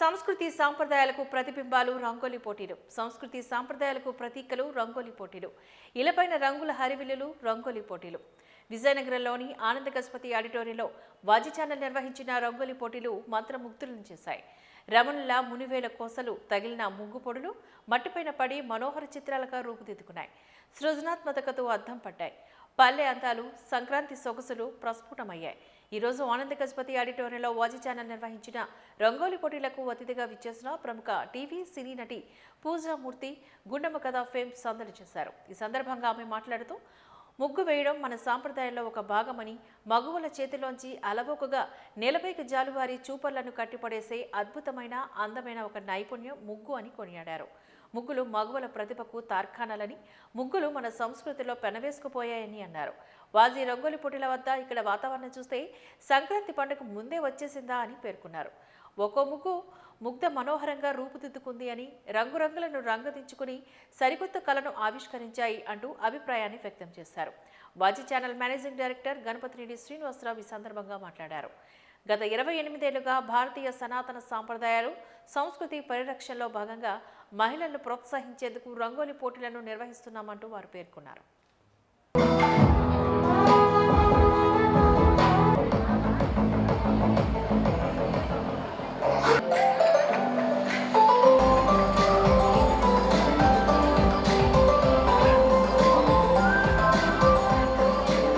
సంస్కృతి సాంప్రదాయాలకు ప్రతిబింబాలు రంగోలీ పోటీలు. సంస్కృతి సాంప్రదాయాలకు ప్రతీకలు రంగోలీ పోటీలు. ఇలపైన రంగుల హరివిల్లులు రంగోలీ పోటీలు. విజయనగరంలోని ఆనంద గజపతి ఆడిటోరియంలో వాజీ ఛానల్ నిర్వహించిన రంగోలీ పోటీలు మంత్రముగ్ధులను చేశాయి. రమణుల మునివేల కోసలు తగిలిన ముగ్గుపొడులు మట్టిపైన పడి మనోహర చిత్రాలుగా రూపుదిద్దుకున్నాయి. సృజనాత్మకతతో అద్దం పడ్డాయి పల్లె అందాలు సంక్రాంతి సొగసులు ప్రస్ఫుటమయ్యాయి. ఈరోజు ఆనంద గజపతి ఆడిటోరియంలో వాజీ ఛానల్ నిర్వహించిన రంగోలీ పోటీలకు అతిథిగా విచ్చేసిన ప్రముఖ టీవీ సినీ నటి పూజామూర్తి గుండమ్మ కథ ఫేమ్ సందడి చేశారు. ఈ సందర్భంగా ఆమె మాట్లాడుతూ ముగ్గు వేయడం మన సాంప్రదాయంలో ఒక భాగమని మగువల చేతిలోంచి అలవోకగా నేలపైకి జాలువారి చూపర్లను కట్టిపడేసే అద్భుతమైన అందమైన ఒక నైపుణ్యం ముగ్గు అని కొనియాడారు. ముగ్గులు మగువల ప్రతిభకు తార్ఖానాలని ముగ్గులు మన సంస్కృతిలో పెనవేసుకుపోయాయని అన్నారు. వాజీ రంగోలి పోటీల వద్ద ఇక్కడ వాతావరణం చూస్తే సంక్రాంతి పండుగ ముందే వచ్చేసిందా అని పేర్కొన్నారు. ఒక్కో ముగ్గు ముగ్ధ మనోహరంగా రూపుదిద్దుకుంది అని రంగురంగులను రంగదించుకుని సరికొత్త కళను ఆవిష్కరించాయి అంటూ అభిప్రాయాన్ని వ్యక్తం చేశారు. Vaaji channel managing director Ganapathireddy Srinivasarao ఈ సందర్భంగా మాట్లాడారు. గత ఇరవై ఎనిమిదేళ్ళుగా భారతీయ సనాతన సాంప్రదాయాలు సంస్కృతి పరిరక్షణలో భాగంగా మహిళలను ప్రోత్సహించేందుకు రంగోలీ పోటీలను నిర్వహిస్తున్నామంటూ వారు పేర్కొన్నారు.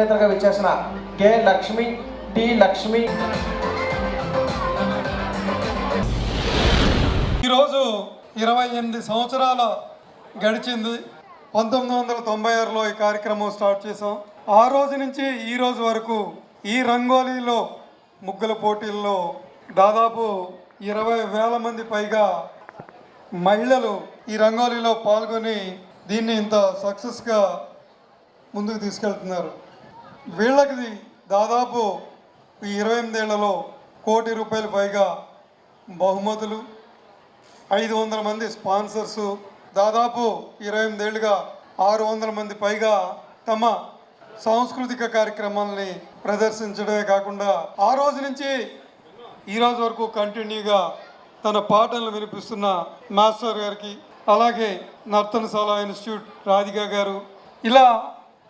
నేతలుగా విచ్చేసిన కె లక్ష్మి టి లక్ష్మి. ఈరోజు ఇరవై ఎనిమిది సంవత్సరాల గడిచింది. పంతొమ్మిది వందల తొంభై ఆరులో ఈ కార్యక్రమం స్టార్ట్ చేసాం ఆ రోజు నుంచి ఈ రోజు వరకు ఈ రంగోలీలో ముగ్గుల పోటీల్లో దాదాపు ఇరవై వేల మంది పైగా మహిళలు ఈ రంగోలీలో పాల్గొని దీన్ని ఇంత సక్సెస్గా ముందుకు తీసుకెళ్తున్నారు. వీళ్ళకి దాదాపు ఈ ఇరవై ఎనిమిదేళ్ళలో కోటి రూపాయలు పైగా బహుమతులు ఐదు వందల మంది స్పాన్సర్సు దాదాపు ఇరవై ఎనిమిదేళ్ళుగా ఆరు వందల మంది పైగా తమ సాంస్కృతిక కార్యక్రమాలని ప్రదర్శించడమే కాకుండా ఆ రోజు నుంచి ఈ రోజు వరకు కంటిన్యూగా తన పాటలను వినిపిస్తున్న మాస్టర్ గారికి అలాగే నర్తనశాల ఇన్స్టిట్యూట్ రాధిక గారు ఇలా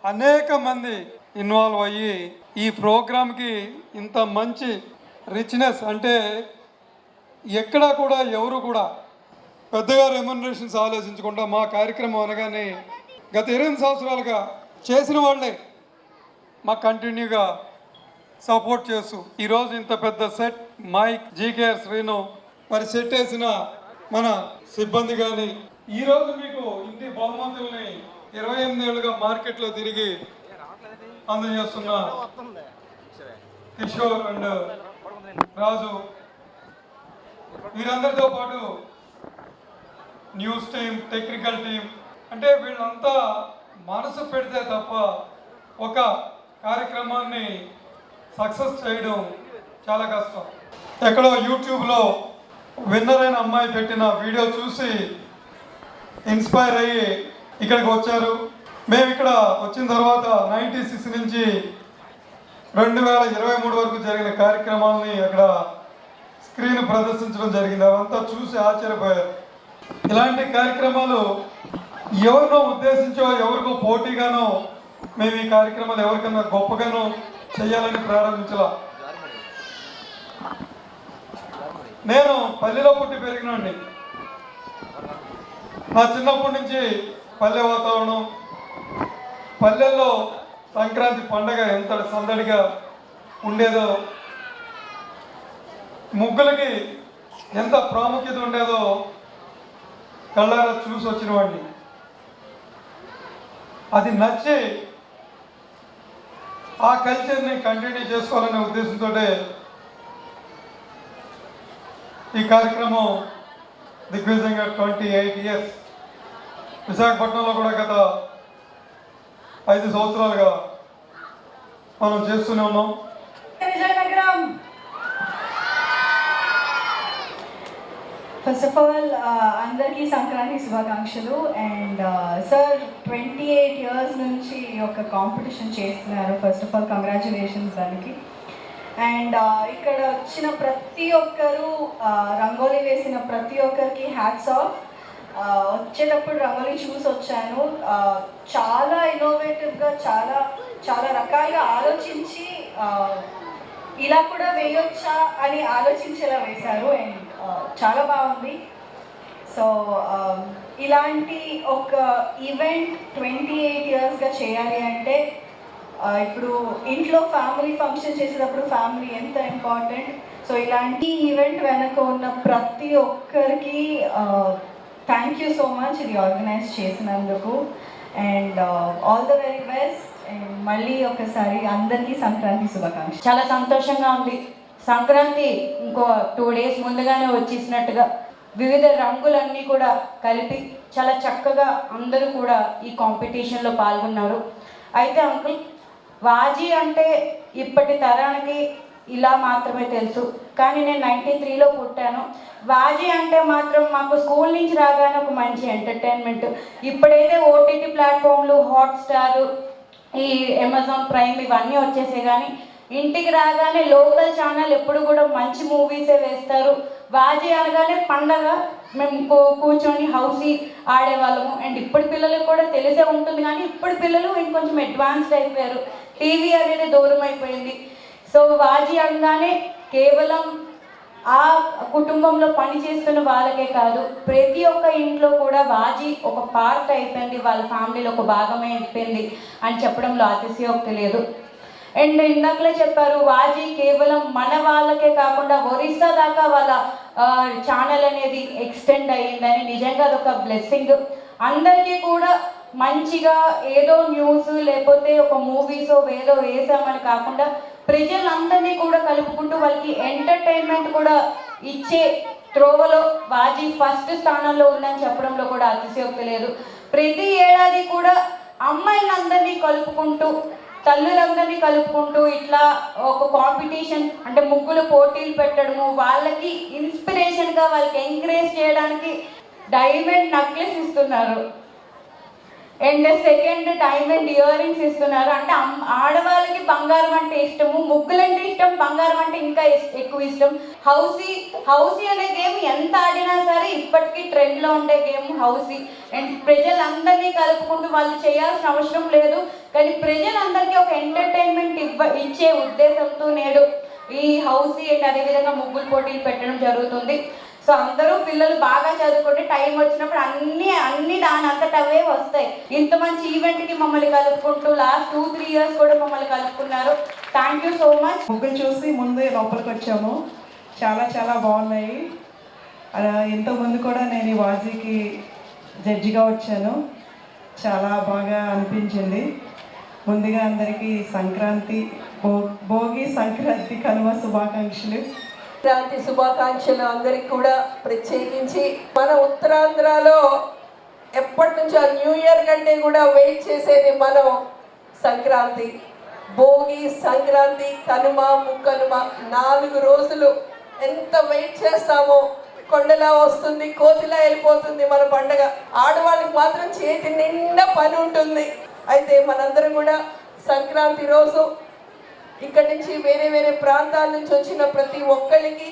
అనేక మంది ఇన్వాల్వ్ అయ్యి ఈ ప్రోగ్రామ్కి ఇంత మంచి రిచ్నెస్ అంటే ఎక్కడా కూడా ఎవరు కూడా పెద్దగా రెమ్యునరేషన్స్ ఆలోచించకుండా మా కార్యక్రమం అనగానే గత ఇరవై సంవత్సరాలుగా చేసిన వాళ్ళే మాకు కంటిన్యూగా సపోర్ట్ చేస్తూ ఈరోజు ఇంత పెద్ద సెట్ మైక్ జీకేఆర్ శ్రీను మరి సెట్ వేసిన మన సిబ్బంది కానీ ఈరోజు మీకు ఇంటి బహుమతుల్ని ఇరవై ఎనిమిది ఏళ్ళుగా మార్కెట్లో తిరిగి అందజేస్తున్న కిషోర్ అండ్ రాజు. వీరందరితో పాటు న్యూస్ టీం టెక్నికల్ టీం అంటే వీళ్ళంతా మనసు పెడితే తప్ప ఒక కార్యక్రమాన్ని సక్సెస్ చేయడం చాలా కష్టం. ఎక్కడో యూట్యూబ్లో విన్నర్ అయిన అమ్మాయి పెట్టిన వీడియో చూసి ఇన్స్పైర్ అయ్యి ఇక్కడికి వచ్చారు. మేము ఇక్కడ వచ్చిన తర్వాత నైంటీ సిక్స్ నుంచి రెండు వేల ఇరవై మూడు వరకు జరిగిన కార్యక్రమాలని అక్కడ స్క్రీన్ ప్రదర్శించడం జరిగింది. అవంతా చూసి ఆశ్చర్యపోయారు. ఇలాంటి కార్యక్రమాలు ఎవరినో ఉద్దేశించో ఎవరికో పోటీగానో మేము ఈ కార్యక్రమాలు ఎవరికన్నా గొప్పగానో చేయాలని ప్రారంభించాల. నేను పల్లెలో పుట్టి పెరిగినండి నా చిన్నప్పటి నుంచి పల్లె వాతావరణం పల్లెల్లో సంక్రాంతి పండగ ఎంత సందడిగా ఉండేదో ముగ్గులకి ఎంత ప్రాముఖ్యత ఉండేదో కళ్ళారా చూసి వచ్చిన వాడిని అది నచ్చి ఆ కల్చర్ని కంటిన్యూ చేసుకోవాలనే ఉద్దేశంతో ఈ కార్యక్రమం దిగ్విజయంగా ట్వంటీ ఎయిట్ ఇయర్స్. విశాఖపట్నంలో కూడా గత ఐదు సంవత్సరాలుగా మనం చేస్తూనే ఉన్నాం. విజయనగరం. ఫస్ట్ ఆఫ్ ఆల్ అందరికీ సంక్రాంతి శుభాకాంక్షలు. And sir twenty eight years నుంచి ఈ యొక్క కాంపిటీషన్ చేస్తున్నారు. ఫస్ట్ ఆఫ్ ఆల్ కంగ్రాచులేషన్స్ దానికి. అండ్ uh, ఇక్కడ వచ్చిన ప్రతి ఒక్కరు uh, రంగోలీ వేసిన ప్రతి ఒక్కరికి హ్యాట్స్ ఆఫ్ uh, వచ్చేటప్పుడు రంగోలీ చూసి వచ్చాను. చాలా ఇన్నోవేటివ్గా చాలా చాలా రకాలుగా ఆలోచించి ఇలా కూడా వేయొచ్చా అని ఆలోచించేలా వేశారు. అండ్ చాలా బాగుంది. సో ఇలాంటి ఒక ఈవెంట్ ట్వంటీ ఎయిట్ ఇయర్స్గా చేయాలి అంటే ఇప్పుడు ఇంట్లో ఫ్యామిలీ ఫంక్షన్ చేసేటప్పుడు ఫ్యామిలీ ఎంత ఇంపార్టెంట్ సో ఇలాంటి ఈవెంట్ వెనక ఉన్న ప్రతి ఒక్కరికి థ్యాంక్ యూ సో మచ్ ఇది ఆర్గనైజ్ చేసినందుకు. And all the very best and మళ్ళీ ఒకసారి అందరికీ సంక్రాంతి శుభాకాంక్షలు. చాలా సంతోషంగా ఉంది. సంక్రాంతి ఇంకో టూ డేస్ ముందుగానే వచ్చేసినట్టుగా వివిధ రంగులన్నీ కూడా కలిపి చాలా చక్కగా అందరూ కూడా ఈ కాంపిటీషన్లో పాల్గొన్నారు. అయితే అంకుల్ వాజీ అంటే ఇప్పటి తరానికి ఇలా మాత్రమే తెలుసు. కానీ నేను నైంటీ త్రీలో పుట్టాను. వాజీ అంటే మాత్రం మాకు స్కూల్ నుంచి రాగానే ఒక మంచి ఎంటర్టైన్మెంట్ ఇప్పుడైతే ఓటీటీ ప్లాట్ఫామ్లు హాట్స్టార్ ఈ అమెజాన్ ప్రైమ్ ఇవన్నీ వచ్చేసాయి. కానీ ఇంటికి రాగానే లోకల్ ఛానల్ ఎప్పుడు కూడా మంచి మూవీసే వేస్తారు. వాజీ అనగానే పండగ మేము కూర్చొని హౌసీ ఆడేవాళ్ళము. అండ్ ఇప్పుడు పిల్లలకు కూడా తెలిసే ఉంటుంది. కానీ ఇప్పుడు పిల్లలు ఇంకొంచెం అడ్వాన్స్డ్ అయిపోయారు. టీవీ అనేది దూరం అయిపోయింది సో వాజీ అనగానే కేవలం ఆ కుటుంబంలో పని చేస్తున్న వాళ్ళకే కాదు ప్రతి ఒక్క ఇంట్లో కూడా వాజీ ఒక పార్ట్ అయిపోయింది వాళ్ళ ఫ్యామిలీలో ఒక భాగమే అయిపోయింది అని చెప్పడంలో అతిశయోక్తి లేదు. అండ్ ఇందాకలే చెప్పారు వాజీ కేవలం మన వాళ్ళకే కాకుండా ఒరిస్సా దాకా వాళ్ళ ఛానల్ అనేది ఎక్స్టెండ్ అయ్యిందని నిజంగా అదొక బ్లెస్సింగ్ అందరికీ కూడా మంచిగా ఏదో న్యూస్ లేకపోతే ఒక మూవీస్ ఏదో వేసామని కాకుండా ప్రజలందరినీ కూడా కలుపుకుంటూ వాళ్ళకి ఎంటర్టైన్మెంట్ కూడా ఇచ్చే త్రోవలో వాజీ ఫస్ట్ స్థానంలో ఉందని చెప్పడంలో కూడా అతిశయోక్తి లేదు. ప్రతి ఏడాది కూడా అమ్మాయిలందరినీ కలుపుకుంటూ తల్లులందరినీ కలుపుకుంటూ ఇట్లా ఒక కాంపిటీషన్ అంటే ముగ్గులు పోటీలు పెట్టడము వాళ్ళకి ఇన్స్పిరేషన్గా వాళ్ళకి ఎంకరేజ్ చేయడానికి డైమండ్ నక్లెస్ ఇస్తున్నారు. And second diamond earrings ఇస్తున్నారు అంటే ఆడవాళ్ళకి బంగారం అంటే ఇష్టము ముగ్గులు అంటే ఇష్టం బంగారం అంటే ఇంకా ఎక్కువ ఇష్టం. హౌసీ హౌసీ అనే గేమ్ ఎంత ఆడినా సరే ఇప్పటికీ ట్రెండ్లో ఉండే గేమ్ హౌసీ. అండ్ ప్రజలందరినీ కలుపుకుంటూ వాళ్ళు చేయాల్సిన అవసరం లేదు. కానీ ప్రజలందరికీ ఒక ఎంటర్టైన్మెంట్ ఇవ్వ ఇచ్చే ఉద్దేశంతో నేడు ఈ హౌసీ అండ్ అదేవిధంగా ముగ్గులు పోటీలు పెట్టడం జరుగుతుంది. సో అందరూ పిల్లలు బాగా చదువుకుంటే టైం వచ్చినప్పుడు అన్ని అన్ని దాని అంతట అవే వస్తాయి. ఇంత మంచి ఈవెంట్కి మమ్మల్ని కలుపుకుంటూ లాస్ట్ టూ త్రీ ఇయర్స్ కూడా మమ్మల్ని కలుపుకున్నారు. థ్యాంక్ యూ సో మచ్ ముగ్గులు చూసి ముందే లోపలికి వచ్చాము. చాలా చాలా బాగున్నాయి. అలా ఇంతకుముందు కూడా నేను ఈ వాజీకి జడ్జిగా వచ్చాను. చాలా బాగా అనిపించింది. ముందుగా అందరికీ సంక్రాంతి భో భోగి సంక్రాంతి కనుమ శుభాకాంక్షలు. సంక్రాంతి శుభాకాంక్షలు అందరికి కూడా ప్రత్యేకించి మన ఉత్తరాంధ్రలో ఎప్పటి నుంచో న్యూ ఇయర్ కంటే కూడా వెయిట్ చేసేది మనం సంక్రాంతి. భోగి సంక్రాంతి కనుమ ముక్కనుమ నాలుగు రోజులు ఎంత వెయిట్ చేస్తామో కొండలా వస్తుంది కోతిలా వెళ్ళిపోతుంది మన పండగ. ఆడవాళ్ళకి మాత్రం చేతి నిండా పని ఉంటుంది. అయితే మనందరం కూడా సంక్రాంతి రోజు ఇక్కడి నుంచి వేరే వేరే ప్రాంతాల నుంచి వచ్చిన ప్రతి ఒక్కరికి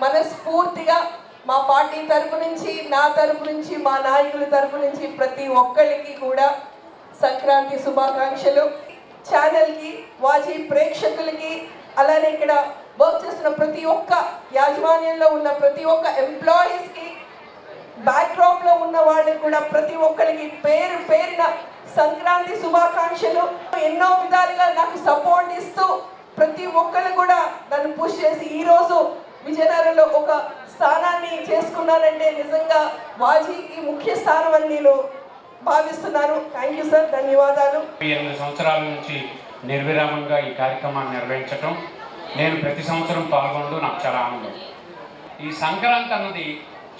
మనస్ఫూర్తిగా మా పార్టీ తరపు నుంచి నా తరపు నుంచి మా నాయకుల తరపు నుంచి ప్రతి ఒక్కరికి కూడా సంక్రాంతి శుభాకాంక్షలు. ఛానల్కి వాజీ ప్రేక్షకులకి అలానే ఇక్కడ వర్క్ చేస్తున్న ప్రతి ఒక్క యాజమాన్యంలో ఉన్న ప్రతి ఒక్క ఎంప్లాయీస్కి బ్యాక్డ్రాప్లో ఉన్న వాళ్ళకి కూడా ప్రతి ఒక్కరికి పేరు పేరున సంక్రాంతి శుభాకాంక్షలు. ఎన్నో విధాలుగా నాకు సపోర్ట్ ఇస్తూ ప్రతి ఒక్కరు కూడా నన్ను పుష్ చేసి ఈ రోజు విజయనగరంలో ఒక స్థానాన్ని చేసుకున్నానంటే నిజంగా వాజీకి ముఖ్య స్థానం అని నేను భావిస్తున్నాను. థ్యాంక్ యూ సార్ ధన్యవాదాలు. ఎనిమిది సంవత్సరాల నుంచి నిర్విరామంగా ఈ కార్యక్రమాన్ని నిర్వహించటం నేను ప్రతి సంవత్సరం పాల్గొనడం నాకు చాలా ఆనందం. ఈ సంక్రాంతి అన్నది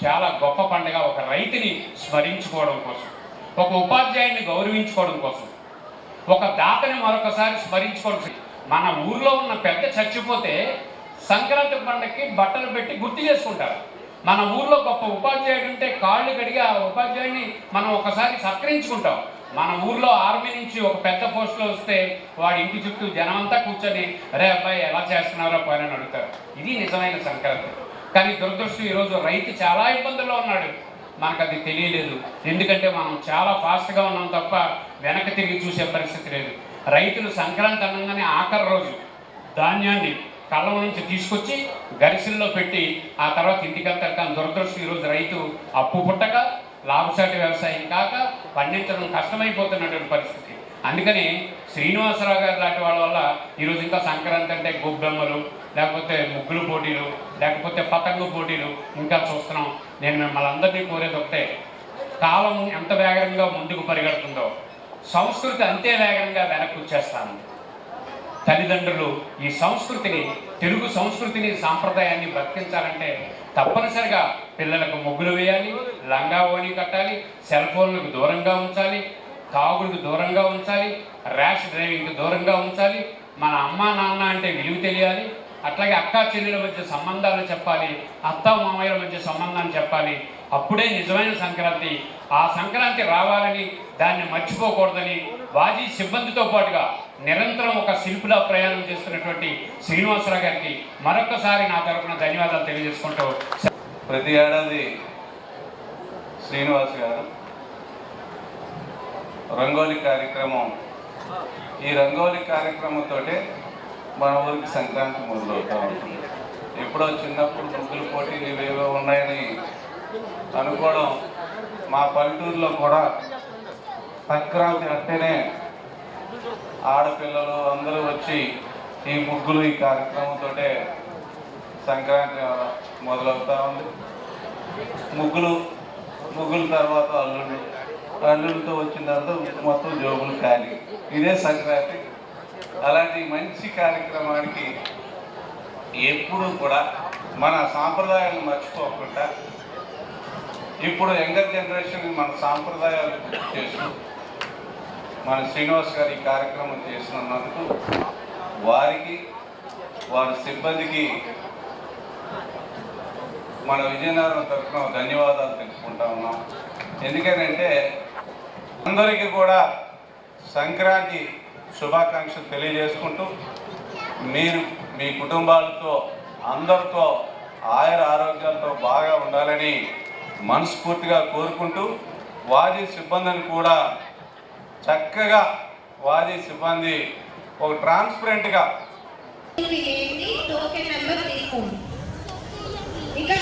చాలా గొప్ప పండుగ. ఒక రైతుని స్మరించుకోవడం కోసం. ఒక ఉపాధ్యాయుని గౌరవించుకోవడం కోసం ఒక దాతని మరొకసారి స్మరించుకోవడం మన ఊర్లో ఉన్న పెద్ద చచ్చిపోతే సంక్రాంతి పండుగకి బట్టలు పెట్టి గుర్తు చేసుకుంటారు. మన ఊర్లో గొప్ప ఉపాధ్యాయుడు ఉంటే కాళ్ళు కడిగి ఆ ఉపాధ్యాయుడిని మనం ఒకసారి సత్కరించుకుంటాం. మన ఊర్లో ఆర్మీ నుంచి ఒక పెద్ద పోస్టులో వస్తే వాడి ఇంటి చుట్టూ జనం అంతా కూర్చొని రే అబ్బాయి ఎలా చేస్తున్నారో పని అని అడుగుతారు. ఇది నిజమైన సంక్రాంతి. కానీ దురదృష్టం ఈరోజు రైతు చాలా ఇబ్బందుల్లో ఉన్నాడు. మనకు అది తెలియలేదు. ఎందుకంటే మనం చాలా ఫాస్ట్గా ఉన్నాం తప్ప వెనక్కి తిరిగి చూసే పరిస్థితి లేదు. రైతులు సంక్రాంతి అనగానే ఆఖరి రోజు ధాన్యాన్ని కళ్ళం నుంచి తీసుకొచ్చి గరిసెల్లో పెట్టి ఆ తర్వాత ఇంటికి వెళ్తారు కానీ దురదృష్టం ఈరోజు రైతు అప్పు పుట్టక లాభసాటి వ్యవసాయం కాక పండించడం కష్టమైపోతున్నటువంటి పరిస్థితి. అందుకని శ్రీనివాసరావు గారు లాంటి వాళ్ళ వల్ల ఈరోజు ఇంకా సంక్రాంతి అంటే గొబ్బెమ్మలు లేకపోతే ముగ్గులు పోటీలు లేకపోతే పతంగు పోటీలు ఇంకా చూస్తున్నాం. నేను మిమ్మల్ని అందరినీ కోరేది ఒకటే. కాలం ఎంత వేగంగా ముందుకు పరిగెడుతుందో సంస్కృతి అంతే వేగంగా వెనక్కి వచ్చేస్తాను. తల్లిదండ్రులు ఈ సంస్కృతిని తెలుగు సంస్కృతిని సాంప్రదాయాన్ని బ్రతికించాలంటే తప్పనిసరిగా పిల్లలకు ముగ్గులు వేయాలి లంగా కట్టాలి సెల్ ఫోన్లకు దూరంగా ఉంచాలి తాగుడికి దూరంగా ఉంచాలి ర్యాష్ డ్రైవింగ్కి దూరంగా ఉంచాలి మన అమ్మ నాన్న అంటే విలువ తెలియాలి అట్లాగే అక్కా చెల్లెల మధ్య సంబంధాలు చెప్పాలి అత్త మామయ్యల మధ్య సంబంధాన్ని చెప్పాలి. అప్పుడే నిజమైన సంక్రాంతి ఆ సంక్రాంతి రావాలని దాన్ని మర్చిపోకూడదని వాజీ సిబ్బందితో పాటుగా నిరంతరం ఒక శిల్పులా ప్రయాణం చేస్తున్నటువంటి శ్రీనివాసరావు గారికి మరొకసారి నా తరపున ధన్యవాదాలు తెలియజేసుకుంటూ ప్రతి ఏడాది శ్రీనివాస్ గారు రంగోలి కార్యక్రమం ఈ రంగోలి కార్యక్రమంతో మన ఊరికి సంక్రాంతి మొదలవుతూ ఉంటుంది. ఎప్పుడో చిన్నప్పుడు ముగ్గుల పోటీలు ఇవేవో ఉన్నాయని అనుకోవడం మా పల్లెటూరులో కూడా సంక్రాంతి అంటేనే ఆడపిల్లలు అందరూ వచ్చి ఈ ముగ్గులు ఈ కార్యక్రమంతో సంక్రాంతి మొదలవుతూ ఉంది. ముగ్గులు ముగ్గుల తర్వాత అల్లుళ్ళు అల్లుళ్ళతో వచ్చిన తర్వాత మొత్తం జోబులు ఖాళీ. ఇదే సంక్రాంతి. అలాంటి మంచి కార్యక్రమానికి ఎప్పుడూ కూడా మన సాంప్రదాయాలను మర్చిపోకుండా ఇప్పుడు యంగర్ జనరేషన్ మన సాంప్రదాయాలు గుర్తు చేస్తూ మన శ్రీనివాస్ గారు ఈ కార్యక్రమం చేస్తున్నందుకు వారికి వారి సిబ్బందికి మన విజయనగరం తరఫున ధన్యవాదాలు తెలుసుకుంటా ఉన్నాం. ఎందుకనంటే అందరికీ కూడా సంక్రాంతి శుభాకాంక్షలు తెలియజేసుకుంటూ మీరు మీ కుటుంబాలతో అందరితో ఆయుర ఆరోగ్యాలతో బాగా ఉండాలని మనస్ఫూర్తిగా కోరుకుంటూ వాజీ సిబ్బందిని కూడా చక్కగా వాజీ సిబ్బంది ఒక ట్రాన్స్పరెంట్గా ఇక్కడ